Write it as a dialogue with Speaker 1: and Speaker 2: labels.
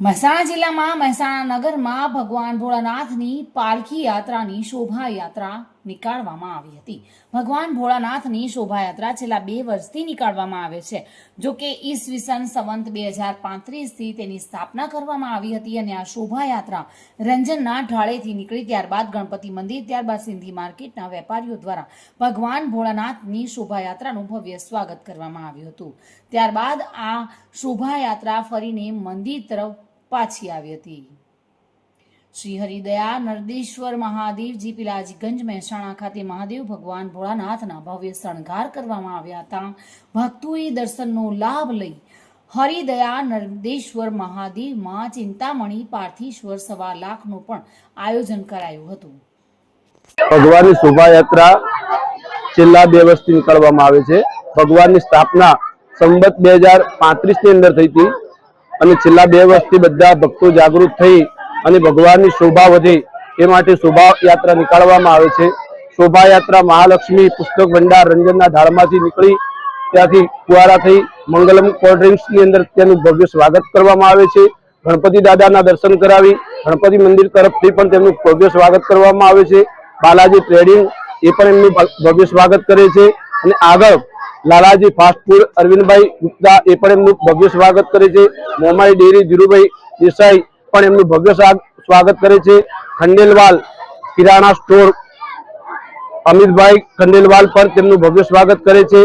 Speaker 1: મહેસાણા જિલ્લામાં, મહેસાણા નગરમાં ભગવાન ભોળાનાથની પાલખી યાત્રાની શોભાયાત્રા નીકાળવામાં આવી હતી. ભગવાન ભોળાનાથની શોભાયાત્રા છેલ્લા બે વર્ષથી નીકાળવામાં આવે છે. જો કે ઈસવીસન સંવંત બે હજાર પાંત્રીસથી તેની સ્થાપના કરવામાં આવી હતી અને આ શોભાયાત્રા રંજનના ઢાળેથી નીકળી ત્યારબાદ ગણપતિ મંદિર, ત્યારબાદ સિંધી માર્કેટના વેપારીઓ દ્વારા ભગવાન ભોળાનાથની શોભાયાત્રાનું ભવ્ય સ્વાગત કરવામાં આવ્યું હતું. ત્યારબાદ આ શોભાયાત્રા ફરીને મંદિર તરફ પાછી આવી હતી. શ્રી હરિદયા નરદેશ્વર મહાદેવજી પિલાજીગંજ મહેસાણા ખાતે મહાદેવ ભગવાન ભોળાનાથના ભવ્ય શણગાર કરવામાં આવ્યા હતા. ભક્તોએ દર્શનનો લાભ લઈ હરિદયા નરદેશ્વર મહાદેવમાં ચિંતામણી પાર્થીશ્વર સવા લાખનું પણ આયોજન કરાયું હતું.
Speaker 2: ભગવાનની શોભાયાત્રા છેલ્લા બે વર્ષથી નીકળવામાં આવે છે. ભગવાનની સ્થાપના સંબત બે હજાર પાંત્રીસની અંદર થઈ હતી. અને છેલ્લા બે વર્ષથી બધા ભક્તો જાગૃત થઈ અને ભગવાનની શોભા વધે એ માટે શોભાયાત્રા નીકાળવામાં આવે છે. શોભાયાત્રા મહાલક્ષ્મી પુસ્તક ભંડાર રંજનના ધાળમાંથી નીકળી ત્યાંથી કુવારા થઈ મંગલમ કોલ્ડ ડ્રિંક્સની અંદર તેનું ભવ્ય સ્વાગત કરવામાં આવે છે. ગણપતિ દાદાના દર્શન કરાવી ગણપતિ મંદિર તરફથી પણ તેમનું ભવ્ય સ્વાગત કરવામાં આવે છે. બાલાજી ટ્રેડિંગ એ પણ એમનું ભવ્ય સ્વાગત કરે છે. અને આગળ લાલાજી ફાસ્ટ ફૂડ અરવિંદભાઈ ગુપ્તા, એ પણ એમનું ભવ્ય સ્વાગત કરે છે. મોમાઈ ડેરી, ધીરુભાઈ દેસાઈ પણ એમનું ભવ્ય સ્વા- સ્વાગત કરે છે. ખંડેલવાલ કિરાણા સ્ટોર અમિતભાઈ ખંડેલવાલ પણ તેમનું ભવ્ય સ્વાગત કરે છે.